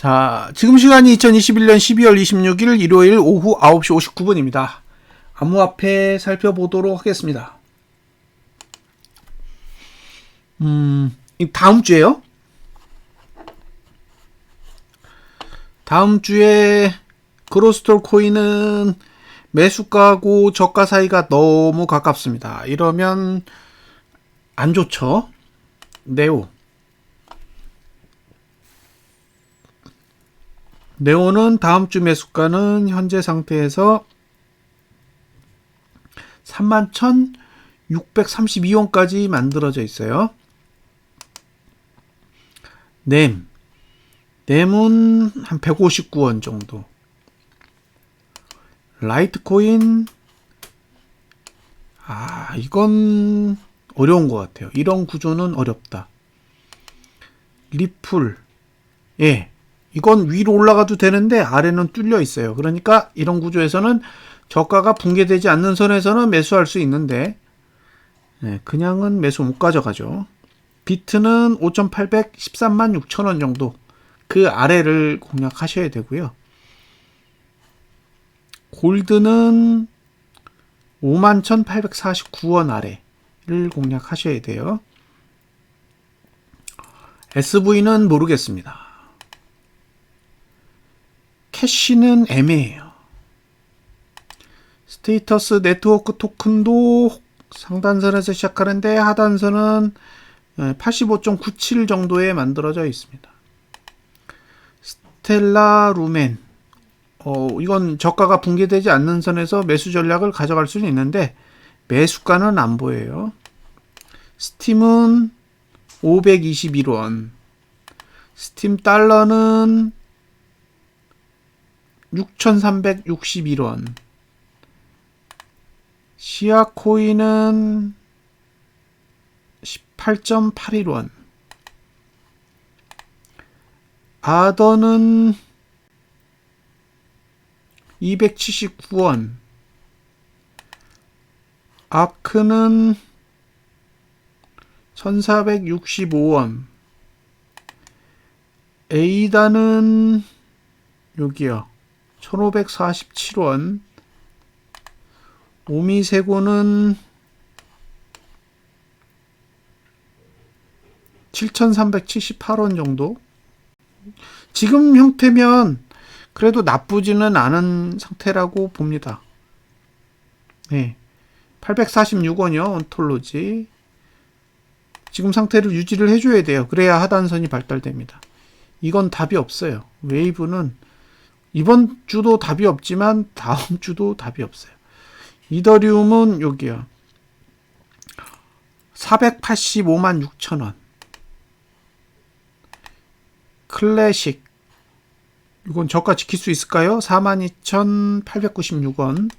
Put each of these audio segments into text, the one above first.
자, 지금 시간이 2021년 12월 26일 일요일 오후 9시 59분입니다. 암호화폐 살펴보도록 하겠습니다. 음, 이 다음 주에요? 다음 주에 그로스톨 코인은 매수가하고 저가 사이가 너무 가깝습니다. 이러면 안 좋죠? 네오. 네오는 다음 주 매수가는 현재 상태에서 31,632원까지 만들어져 있어요. 램. 램은 한 159원 정도. 라이트코인. 아, 이건 어려운 것 같아요. 이런 구조는 어렵다. 리플. 예. 이건 위로 올라가도 되는데 아래는 뚫려 있어요. 그러니까 이런 구조에서는 저가가 붕괴되지 않는 선에서는 매수할 수 있는데 네, 그냥은 매수 못 가져가죠. 비트는 5,813만 6천 원 정도 그 아래를 공략하셔야 되고요. 골드는 51,849원 아래를 공략하셔야 돼요. SV는 모르겠습니다. 캐시는 애매해요. 스테이터스 네트워크 토큰도 상단선에서 시작하는데 하단선은 85.97 정도에 만들어져 있습니다. 스텔라 루멘 어, 이건 저가가 붕괴되지 않는 선에서 매수 전략을 가져갈 수는 있는데 매수가는 안 보여요. 스팀은 521원. 스팀 달러는 6,361원. 시아코인은 18.81원. 아더는 279원. 아크는 1465원. 에이다는 여기요. 1547원. 오미세고는 7378원 정도. 지금 형태면 그래도 나쁘지는 않은 상태라고 봅니다. 네. 846원이요. 온톨로지. 지금 상태를 유지를 해줘야 돼요. 그래야 하단선이 발달됩니다. 이건 답이 없어요. 웨이브는 이번 주도 답이 없지만 다음 주도 답이 없어요. 이더리움은 여기요. 485만 6천 원. 클래식. 이건 저가 지킬 수 있을까요? 42,896원.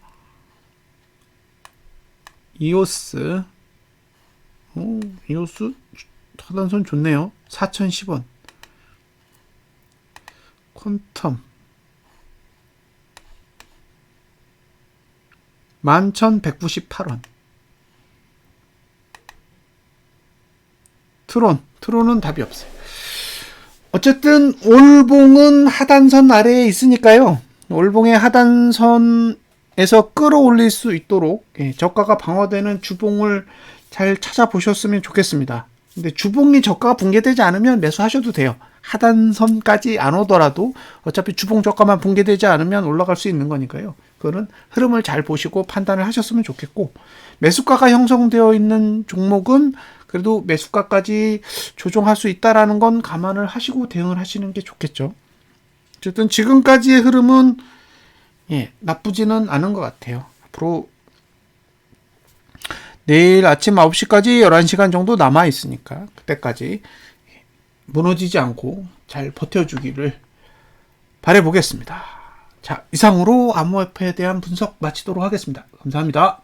이오스. 오, 이오스 하단선 좋네요. 4,010원. 퀀텀. 11,198원. 트론. 트론은 답이 없어요. 어쨌든 올봉은 하단선 아래에 있으니까요. 올봉의 하단선에서 끌어올릴 수 있도록 예, 저가가 방어되는 주봉을 잘 찾아보셨으면 좋겠습니다. 근데 주봉이 저가가 붕괴되지 않으면 매수하셔도 돼요. 하단선까지 안 오더라도 어차피 주봉 저가만 붕괴되지 않으면 올라갈 수 있는 거니까요. 그거는 흐름을 잘 보시고 판단을 하셨으면 좋겠고 매수가가 형성되어 있는 종목은 그래도 매수가까지 조정할 수 있다라는 건 감안을 하시고 대응을 하시는 게 좋겠죠. 어쨌든 지금까지의 흐름은 예, 나쁘지는 않은 것 같아요. 앞으로 내일 아침 9시까지 11시간 정도 남아 있으니까 그때까지 무너지지 않고 잘 버텨주기를 바라보겠습니다. 자, 이상으로 암호화폐에 대한 분석 마치도록 하겠습니다. 감사합니다.